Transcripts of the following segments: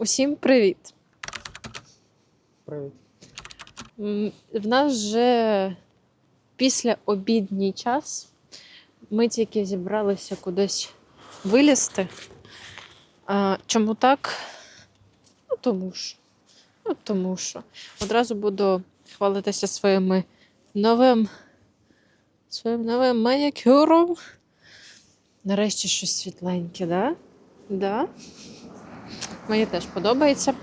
Усім привіт! Привіт. В нас вже після обідній час. Ми тільки зібралися кудись вилізти. А, чому так? Ну, тому що. Ну, тому що. Одразу буду хвалитися своїми новим, своїм новим манікюром. Нарешті щось світленьке, да? Да? Мені теж подобається.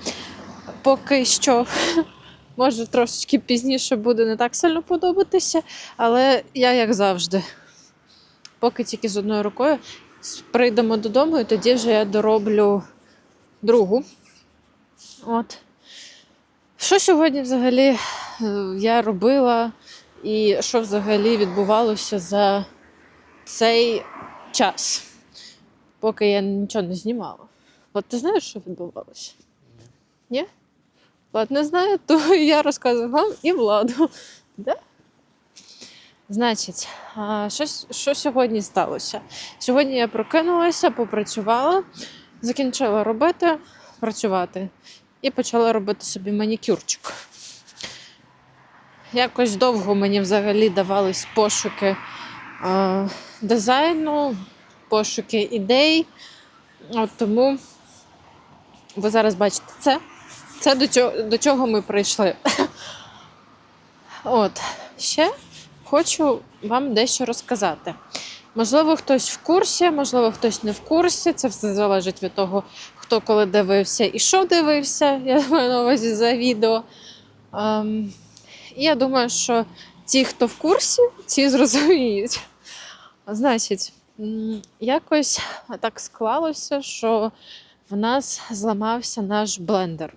Поки що, може, трошечки пізніше буде не так сильно подобатися, але я як завжди. Поки тільки з одною рукою прийдемо додому, і тоді вже я дороблю другу. От. Що сьогодні взагалі е, я робила, і що взагалі відбувалося за цей час, поки я нічого не знімала. От ти знаєш, що відбувалося? Ні? Влад не знає, то я розказую вам і владу. Да? Значить, що, що сьогодні сталося? Сьогодні я прокинулася, попрацювала, закінчила робити, працювати і почала робити собі манікюрчик. Якось довго мені взагалі давались пошуки а, дизайну, пошуки ідей. От тому ви зараз бачите це. Це до чого, до чого ми прийшли. От, ще хочу вам дещо розказати. Можливо, хтось в курсі, можливо, хтось не в курсі. Це все залежить від того, хто коли дивився і що дивився. Я маю на увазі за відео. Ем, і я думаю, що ті, хто в курсі, ті зрозуміють. Значить, якось так склалося, що в нас зламався наш блендер.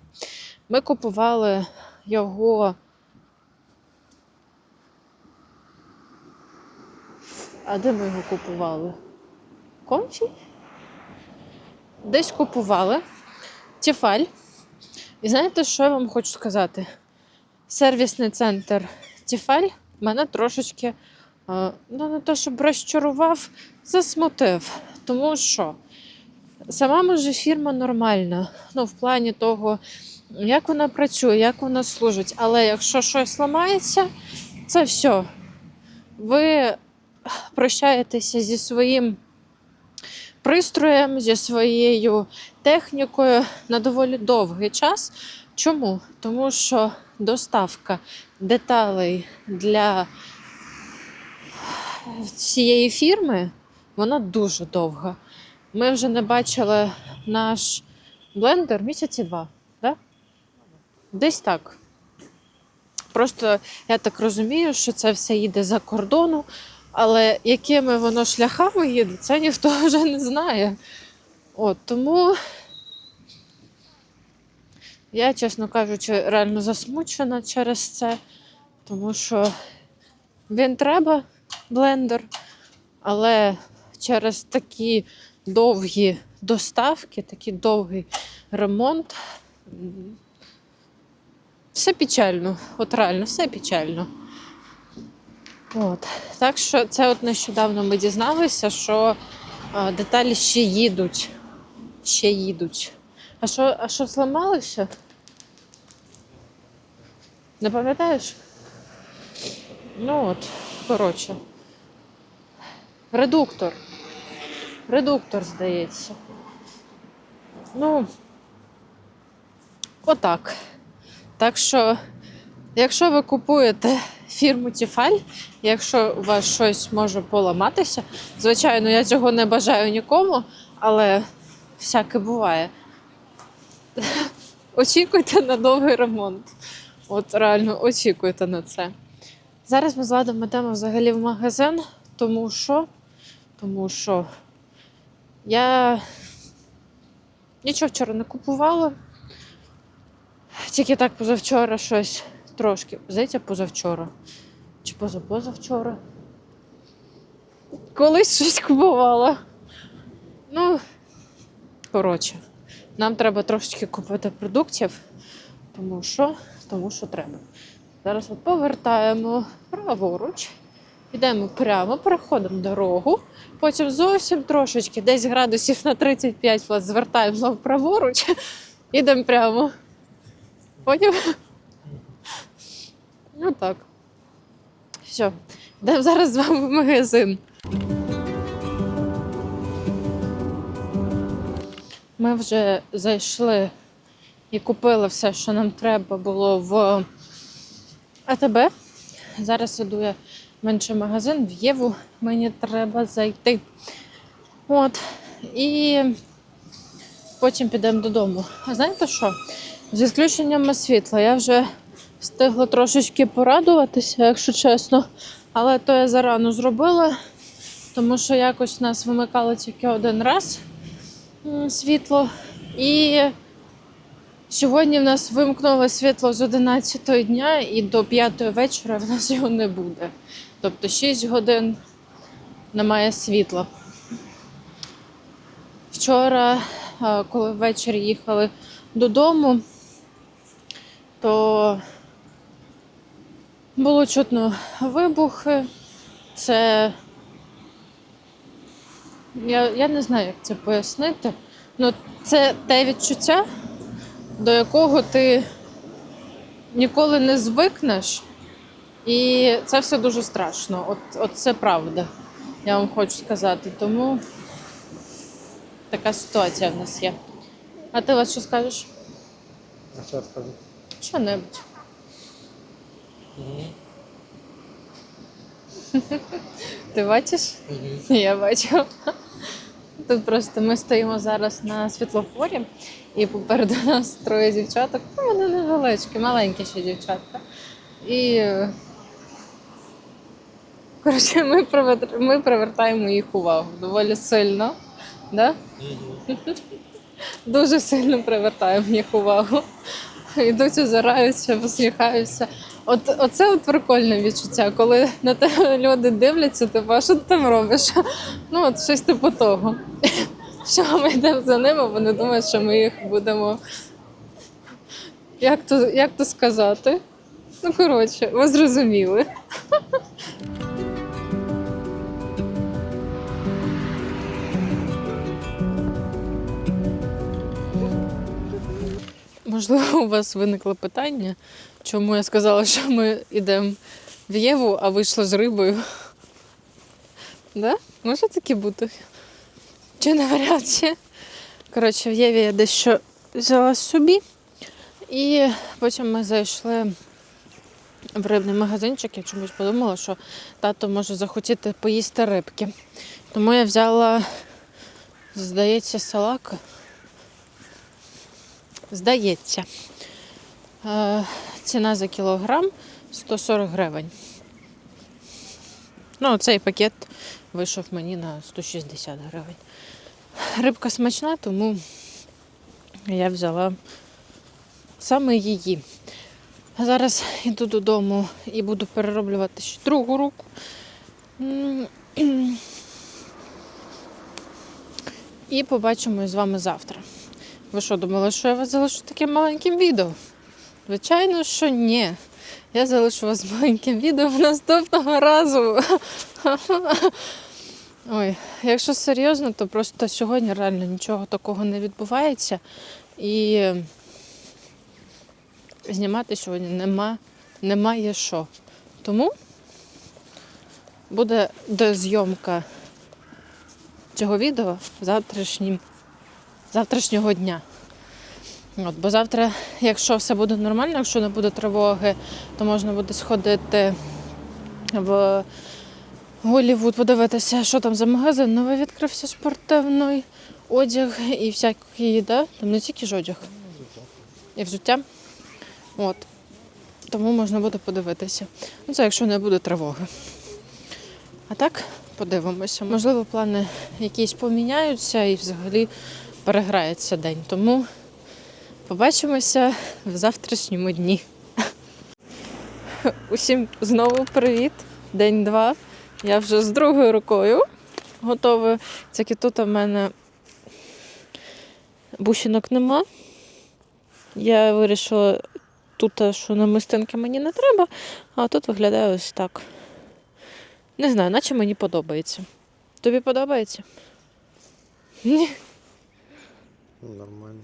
Ми купували його. А де ми його купували? Комфі? Десь купували. Тіфаль. І знаєте, що я вам хочу сказати? Сервісний центр Тіфаль мене трошечки, е, ну не то, щоб розчарував, засмутив. Тому що Сама може фірма нормальна. Ну, в плані того, як вона працює, як вона служить. Але якщо щось ламається, це все. Ви прощаєтеся зі своїм пристроєм, зі своєю технікою на доволі довгий час. Чому? Тому що доставка деталей для цієї фірми вона дуже довга. Ми вже не бачили наш блендер місяці два, да? Десь так. Просто я так розумію, що це все їде за кордону, але якими воно шляхами їде, це ніхто вже не знає. От, тому я, чесно кажучи, реально засмучена через це, тому що він треба, блендер, але через такі довгі доставки, такий довгий ремонт. Все печально, от реально, все печально. От. Так що це от нещодавно ми дізналися, що деталі ще їдуть. Ще їдуть. А що, а що зламалося? Не пам'ятаєш? Ну от, коротше. Редуктор. Редуктор, здається. Ну, отак. Так що, якщо ви купуєте фірму Тіфаль, якщо у вас щось може поламатися, звичайно, я цього не бажаю нікому, але всяке буває. Очікуйте на довгий ремонт. От реально очікуйте на це. Зараз ми з Ладом йдемо взагалі в магазин, тому що, тому що я нічого вчора не купувала. Тільки так позавчора щось трошки. Здається, позавчора. Чи позапозавчора. Колись щось купувала. Ну, коротше, нам треба трошечки купити продуктів, тому що, тому що треба. Зараз от повертаємо праворуч, йдемо прямо, переходимо дорогу. Потім зовсім трошечки, десь градусів на 35 влад, звертаємо праворуч. Ідемо прямо. Поняв? Ну так. Все, йдемо зараз з вами в магазин. Ми вже зайшли і купили все, що нам треба було в АТБ. Зараз іду я в інший магазин, в Єву. Мені треба зайти. От. І потім підемо додому. А знаєте що? З відключенням світла я вже встигла трошечки порадуватися, якщо чесно. Але то я зарано зробила, тому що якось нас вимикало тільки один раз світло. І сьогодні в нас вимкнуло світло з 11 дня і до 5 вечора в нас його не буде. Тобто 6 годин немає світла. Вчора, коли ввечері їхали додому, то було чутно вибухи. Це я, я не знаю, як це пояснити. Ну, це те відчуття, до якого ти ніколи не звикнеш. І це все дуже страшно. От, от це правда, я вам хочу сказати. Тому така ситуація в нас є. А ти вас що скажеш? А що я скажу? Що-небудь. Ти бачиш? Я бачу. Тут просто ми стоїмо зараз на світлофорі, і попереду нас троє дівчаток. Ну, вони невеличкі, маленькі ще дівчатка. І коротше, ми, привер- ми привертаємо їх увагу доволі сильно. Да? Дуже сильно привертаємо їх увагу. Йдуть, озираються, посміхаються. От оце от прикольне відчуття, коли на тебе люди дивляться, типу, а що ти там робиш? Ну, от щось типу того. Що ми йдемо за ними, вони думають, що ми їх будемо. Як то, як то сказати? Ну, коротше, ви зрозуміли. Можливо, у вас виникло питання, чому я сказала, що ми йдемо в Єву, а вийшла з рибою. Да? Може таке бути? Чи навряд чи? Коротше, в Єві я дещо взяла собі. І потім ми зайшли в рибний магазинчик. Я чомусь подумала, що тато може захотіти поїсти рибки. Тому я взяла, здається, салака. Здається. Е, ціна за кілограм 140 гривень. Ну, цей пакет вийшов мені на 160 гривень. Рибка смачна, тому я взяла саме її. Зараз йду додому і буду перероблювати ще другу руку. І побачимось з вами завтра. Ви що, думали, що я вас залишу таким маленьким відео? Звичайно, що ні. Я залишу вас маленьким відео наступного разу. Ой, якщо серйозно, то просто сьогодні реально нічого такого не відбувається. І знімати сьогодні нема, немає що. Тому буде дозйомка цього відео завтрашнім, завтрашнього дня. От, бо завтра, якщо все буде нормально, якщо не буде тривоги, то можна буде сходити в Голівуд, подивитися, що там за магазин. Новий відкрився спортивний одяг і всякий, да? Там не тільки ж одяг, і взуття. От. Тому можна буде подивитися. Ну, це якщо не буде тривоги. А так, подивимося. Можливо, плани якісь поміняються і взагалі переграється день. Тому побачимося в завтрашньому дні. Усім знову привіт. День два. Я вже з другою рукою готова. Тільки тут у мене бусинок нема. Я вирішила тут, що намистинки мені не треба, а тут виглядає ось так. Не знаю, наче мені подобається. Тобі подобається? Ні. Нормально.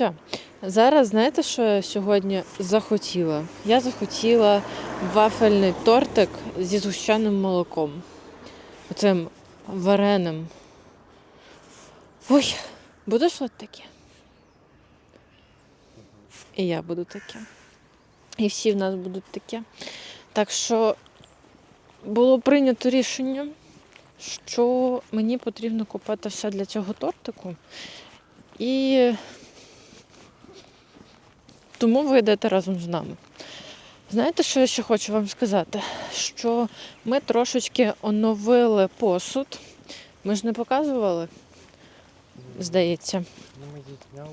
Все. Зараз знаєте, що я сьогодні захотіла? Я захотіла вафельний тортик зі згущеним молоком. Оцим вареним. Ой, будеш от таке? І я буду таке. І всі в нас будуть таке. Так що було прийнято рішення, що мені потрібно купити все для цього тортику. І тому ви йдете разом з нами. Знаєте, що я ще хочу вам сказати? Що ми трошечки оновили посуд. Ми ж не показували, здається. Ну, ми її зняли,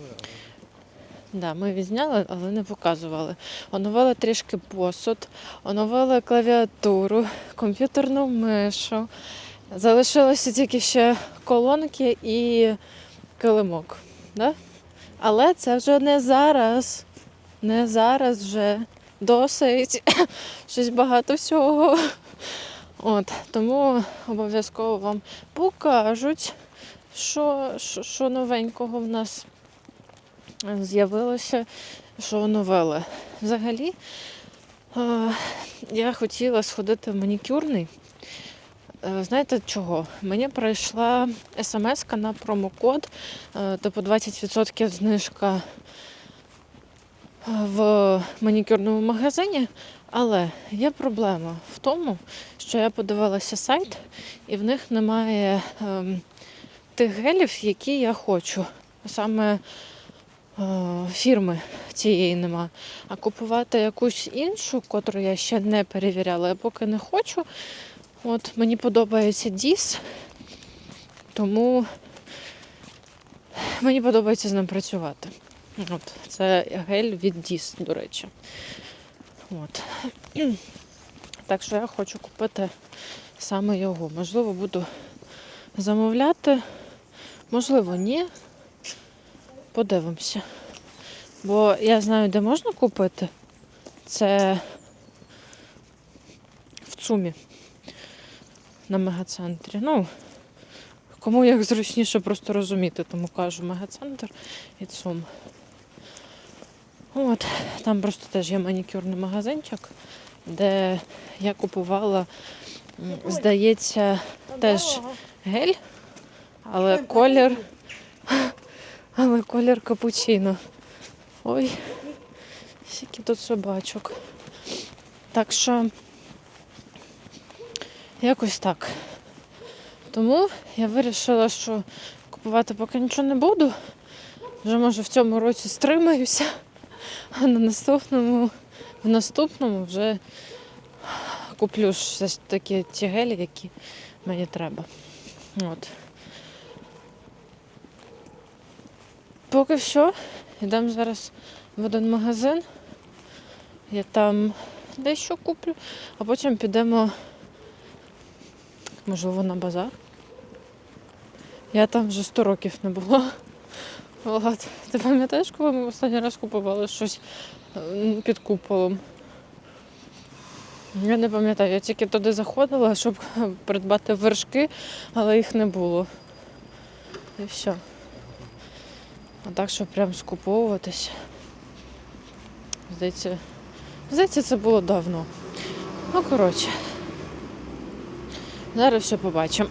але Да, ми відзняли, але не показували. Оновили трішки посуд, оновили клавіатуру, комп'ютерну мишу. Залишилося тільки ще колонки і килимок. Да? Але це вже не зараз. Не зараз вже досить. Щось багато всього. От, тому обов'язково вам покажуть, що, що, що новенького в нас з'явилося, що оновили. Взагалі, е, я хотіла сходити в манікюрний. Е, Знаєте чого? Мені прийшла смс на промокод, е, типу 20% знижка в манікюрному магазині. Але є проблема в тому, що я подивилася сайт, і в них немає ем, тих гелів, які я хочу. Саме е, фірми цієї нема. А купувати якусь іншу, котру я ще не перевіряла, я поки не хочу. От мені подобається Діс, тому мені подобається з ним працювати. От, це гель від Діс, до речі. От. Так що я хочу купити саме його. Можливо, буду замовляти, можливо, ні. Подивимося. Бо я знаю, де можна купити. Це в ЦУМі на мегацентрі. Ну, кому як зручніше просто розуміти, тому кажу мегацентр і ЦУМ. От, там просто теж є манікюрний магазинчик, де я купувала, здається, теж гель, але колір. Але колір капучино. Ой, скільки тут собачок. Так що якось так. Тому я вирішила, що купувати поки нічого не буду. Вже може в цьому році стримаюся, а на наступному, в наступному вже куплю все ж таки ті гелі, які мені треба. От. Поки що, йдемо зараз в один магазин. Я там дещо куплю, а потім підемо, можливо, на базар. Я там вже 100 років не була. Влад, ти пам'ятаєш, коли ми останній раз купували щось під куполом? Я не пам'ятаю, я тільки туди заходила, щоб придбати вершки, але їх не було. І все. А так, щоб прям скуповуватись. Здається, здається, це було давно. Ну, коротше. Зараз все побачимо.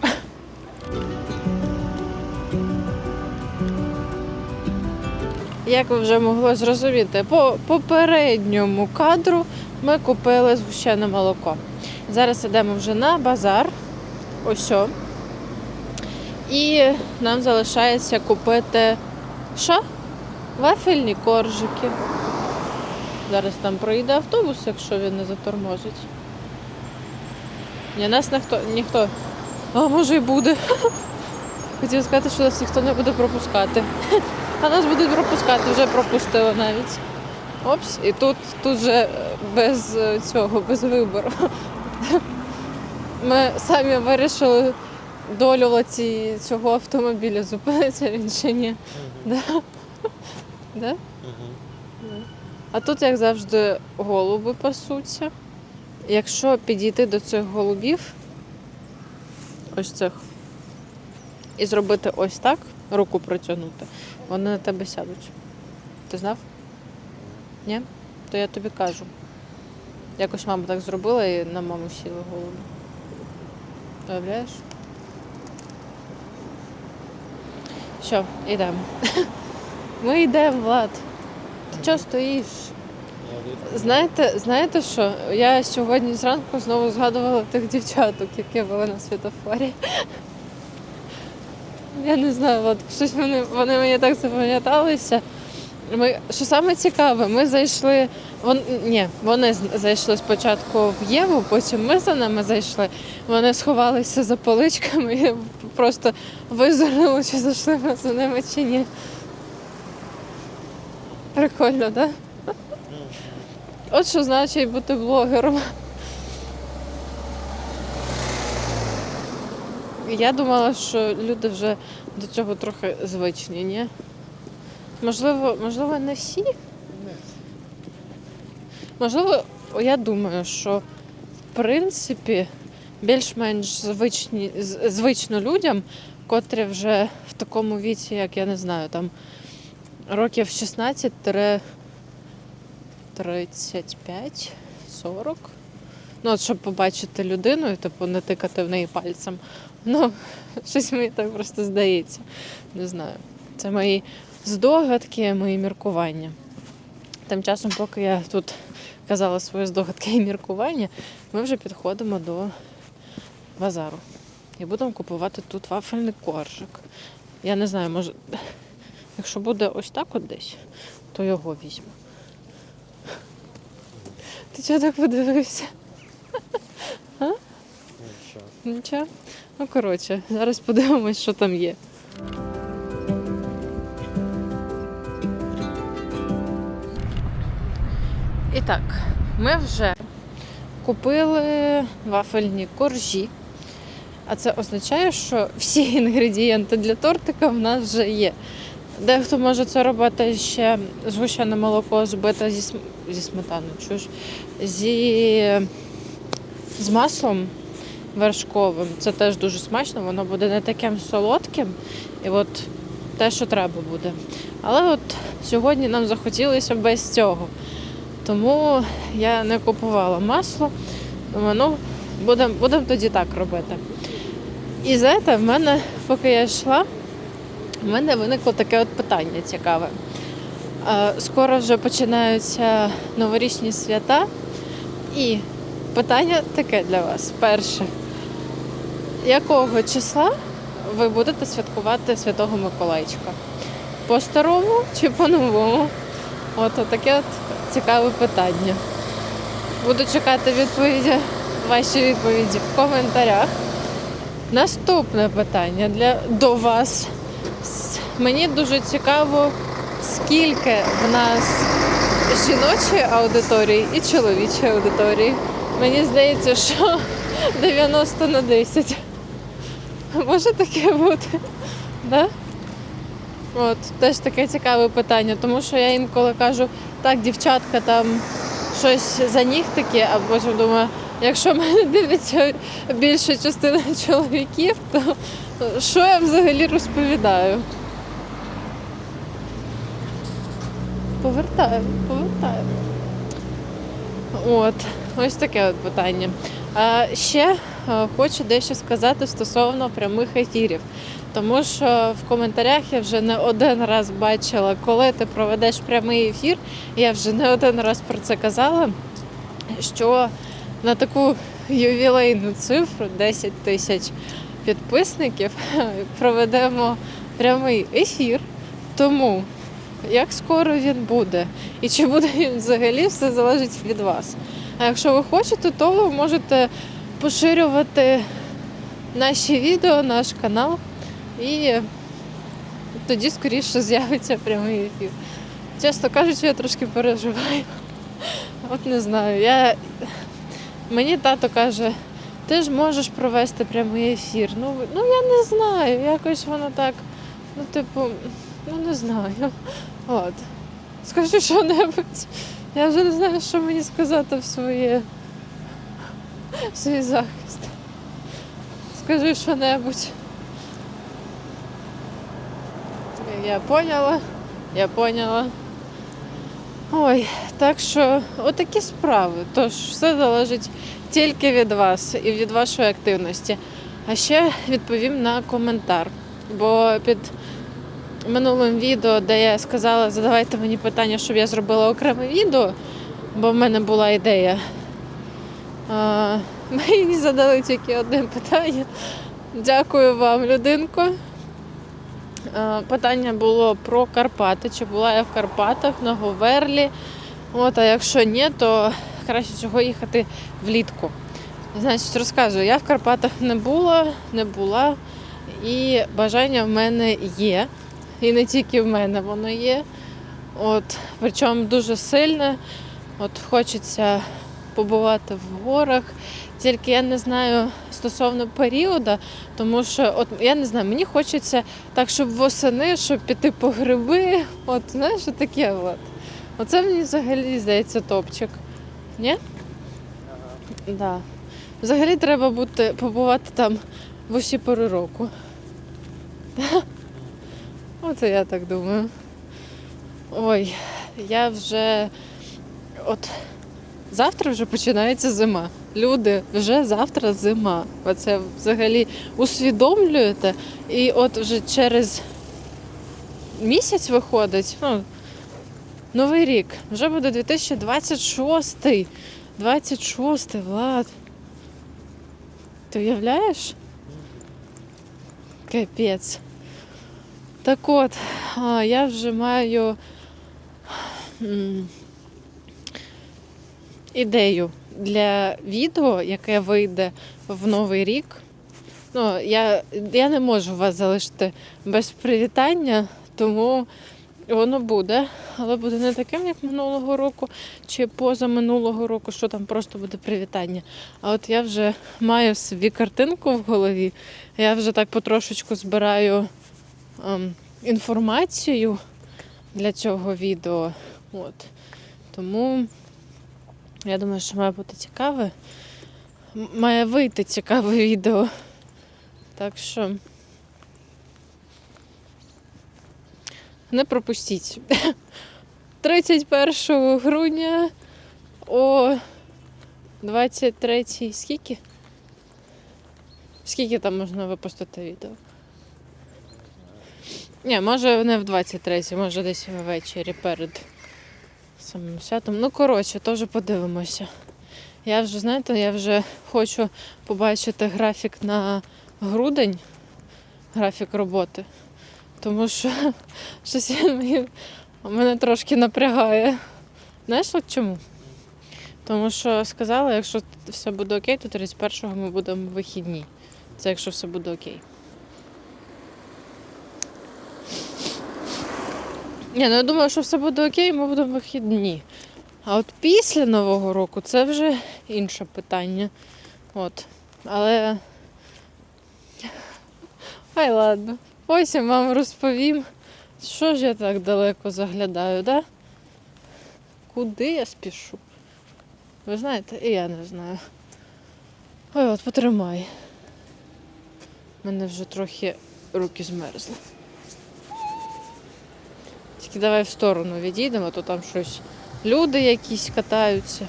Як ви вже могли зрозуміти, по попередньому кадру ми купили згущене молоко. Зараз йдемо вже на базар. Ось. І нам залишається купити що? Вафельні коржики. Зараз там проїде автобус, якщо він не заторможить. Ні, нас ніхто, ніхто. А може і буде. Хотів сказати, що нас ніхто не буде пропускати. А нас будуть пропускати, вже пропустили навіть. Опс, і тут, тут же без е, цього, без вибору. Ми самі вирішили долю ці, цього автомобіля, зупиниться він чи ні. Да? Да? А тут, як завжди, голуби пасуться. Якщо підійти до цих голубів, ось цих, і зробити ось так, руку протягнути, вони на тебе сядуть. Ти знав? Ні? То я тобі кажу. Якось мама так зробила і на маму сіли голову. Уявляєш? Що, йдемо. Ми йдемо, Влад. Ти чого стоїш? Знаєте, знаєте що? Я сьогодні зранку знову згадувала тих дівчаток, які були на світофорі. Я не знаю, от щось вони, вони мені так запам'яталися. Ми, що саме цікаве, ми зайшли. Вон, ні, вони зайшли спочатку в Єву, потім ми за ними зайшли. Вони сховалися за поличками і просто визирнули, чи зайшли ми за ними чи ні. Прикольно, так? Да? От що значить бути блогером. Я думала, що люди вже до цього трохи звичні, ні? Можливо, можливо, не всі. Можливо, я думаю, що в принципі більш-менш звичні, звично людям, котрі вже в такому віці, як я не знаю, там років 16 35, 40. Ну, от щоб побачити людину і типу не тикати в неї пальцем. Ну, щось мені так просто здається. Не знаю. Це мої здогадки, мої міркування. Тим часом, поки я тут казала свої здогадки і міркування, ми вже підходимо до базару. І будемо купувати тут вафельний коржик. Я не знаю, може, якщо буде ось так от десь, то його візьму. Ти чого так подивився? Ну, що? Нічого. Ну, коротше, зараз подивимось, що там є. І так, ми вже купили вафельні коржі. А це означає, що всі інгредієнти для тортика в нас вже є. Дехто може це робити ще згущене молоко збите зі, см... зі сметаною, чуєш? Зі... з маслом вершковим. Це теж дуже смачно, воно буде не таким солодким. І от те, що треба буде. Але от сьогодні нам захотілося без цього. Тому я не купувала масло. Думаю, ну, будемо будем тоді так робити. І знаєте, в мене, поки я йшла, в мене виникло таке от питання цікаве. Е, Скоро вже починаються новорічні свята. І питання таке для вас. Перше. Якого числа ви будете святкувати Святого Миколайчика? По-старому чи по-новому? От таке от цікаве питання. Буду чекати відповіді, ваші відповіді в коментарях. Наступне питання для, до вас. Мені дуже цікаво, скільки в нас жіночої аудиторії і чоловічої аудиторії. Мені здається, що 90 на 10. Може таке бути? Да? От, теж таке цікаве питання, тому що я інколи кажу, так, дівчатка, там щось за таке, а потім думаю, якщо мене дивиться більша частина чоловіків, то що я взагалі розповідаю? Повертаю, повертаю. От, ось таке от питання. А ще е, хочу дещо сказати стосовно прямих ефірів. Тому що в коментарях я вже не один раз бачила, коли ти проведеш прямий ефір. Я вже не один раз про це казала. Що на таку ювілейну цифру 10 тисяч підписників проведемо прямий ефір. Тому як скоро він буде і чи буде він взагалі, все залежить від вас. А якщо ви хочете, то ви можете поширювати наші відео, наш канал, і тоді скоріше з'явиться прямий ефір. Чесно кажучи, я трошки переживаю. От не знаю. Я... Мені тато каже, ти ж можеш провести прямий ефір. Ну, ну я не знаю, якось воно так, ну, типу, ну не знаю. От. Скажи що-небудь. Я вже не знаю, що мені сказати в своє в свій захист. Скажи що-небудь. Я поняла, я поняла. Ой, так що отакі справи. Тож все залежить тільки від вас і від вашої активності. А ще відповім на коментар. Бо під минулим відео, де я сказала, задавайте мені питання, щоб я зробила окреме відео, бо в мене була ідея. А, мені задали тільки одне питання. Дякую вам, людинко. Питання було про Карпати. Чи була я в Карпатах на Говерлі? От, а якщо ні, то краще чого їхати влітку. Значить, розказую, я в Карпатах не була, не була, і бажання в мене є. І не тільки в мене воно є. От, причому дуже сильне. От хочеться побувати в горах. Тільки я не знаю стосовно періоду, тому що от я не знаю, мені хочеться так, щоб восени, щоб піти по гриби. От знаєш, таке от. Оце мені взагалі здається топчик. Ні? Ага. Да. Взагалі треба бути, побувати там в усі пори року. Оце я так думаю. Ой, я вже от завтра вже починається зима. Люди, вже завтра зима. Ви це взагалі усвідомлюєте. І от вже через місяць виходить, ну, Новий рік. Вже буде 2026. 26, Влад. Ти уявляєш? Капець. Так от, я вже маю ідею для відео, яке вийде в Новий рік. Ну, я, я не можу вас залишити без привітання, тому воно буде, але буде не таким, як минулого року чи позаминулого року, що там просто буде привітання. А от я вже маю собі картинку в голові, я вже так потрошечку збираю інформацію для цього відео. От. Тому я думаю, що має бути цікаве. Має вийти цікаве відео. Так що не пропустіть. 31 грудня о 23 скільки? Скільки там можна випустити відео? Ні, може не в 23, може десь ввечері перед самим святом. Ну, коротше, теж подивимося. Я вже, знаєте, я вже хочу побачити графік на грудень, графік роботи. Тому що щось мене трошки напрягає. Знаєш от чому? Тому що сказала, якщо все буде окей, то 31-го ми будемо вихідні. Це якщо все буде окей. Ні, ну я думаю, що все буде окей, ми будемо вихідні. А от після Нового року це вже інше питання. От. Але. Ай, ладно. Ось я вам розповім, що ж я так далеко заглядаю, да? Куди я спішу? Ви знаєте, і я не знаю. Ой, от потримай. У мене вже трохи руки змерзли. Тільки давай в сторону відійдемо, то там щось. Люди якісь катаються.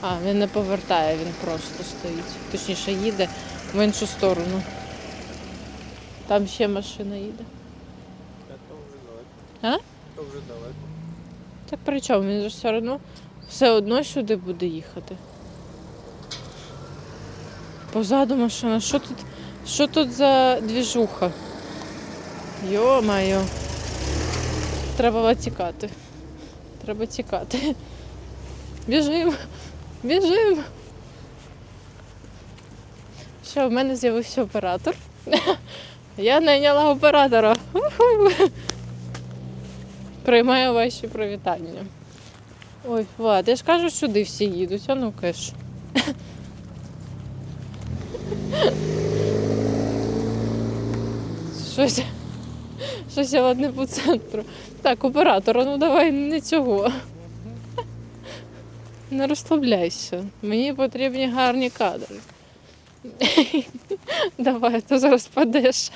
А, він не повертає, він просто стоїть. Точніше, їде в іншу сторону. Там ще машина їде. Та то вже далеко. А? То вже далеко. Так при чому? Він же все одно все одно сюди буде їхати. Позаду машина. Що тут? Що тут за двіжуха? Йо-майо. Треба тікати. Треба тікати. Біжим. Біжим. Що, в мене з'явився оператор. Я найняла оператора. Приймаю ваші привітання. Ой, Влад, я ж кажу, сюди всі їдуть, а ну кеш. Щось. Щось я ладне по центру. Так, оператора, ну давай не цього. Не розслабляйся. Мені потрібні гарні кадри. Давай, то зараз падеш.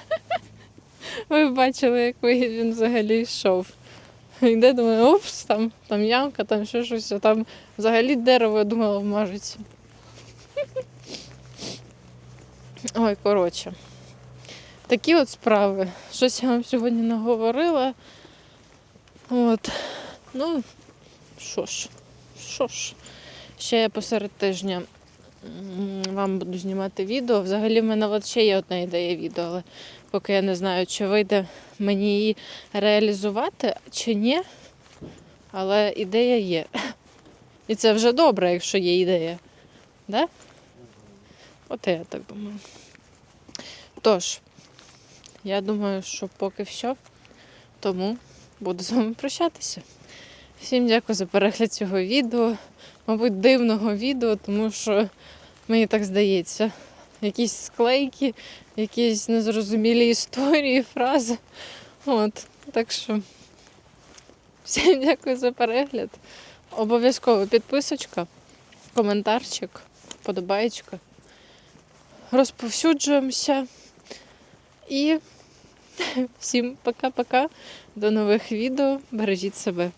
Ви бачили, як він взагалі йшов. Йде, думаю, опс, там, там ямка, там ще щось, а там взагалі дерево, я думала, вмажеться. Ой, коротше. Такі от справи. Щось я вам сьогодні наговорила. От. Ну, що ж, що ж. Ще я посеред тижня вам буду знімати відео. Взагалі в мене от ще є одна ідея відео, але поки я не знаю, чи вийде мені її реалізувати чи ні. Але ідея є. І це вже добре, якщо є ідея. Да? От я так думаю. Тож, я думаю, що поки все. Тому буду з вами прощатися. Всім дякую за перегляд цього відео. Мабуть, дивного відео, тому що мені так здається. Якісь склейки, якісь незрозумілі історії, фрази. От. Так що всім дякую за перегляд. Обов'язково підписочка, коментарчик, подобаєчка. Розповсюджуємося. І всім пока-пока. До нових відео. Бережіть себе.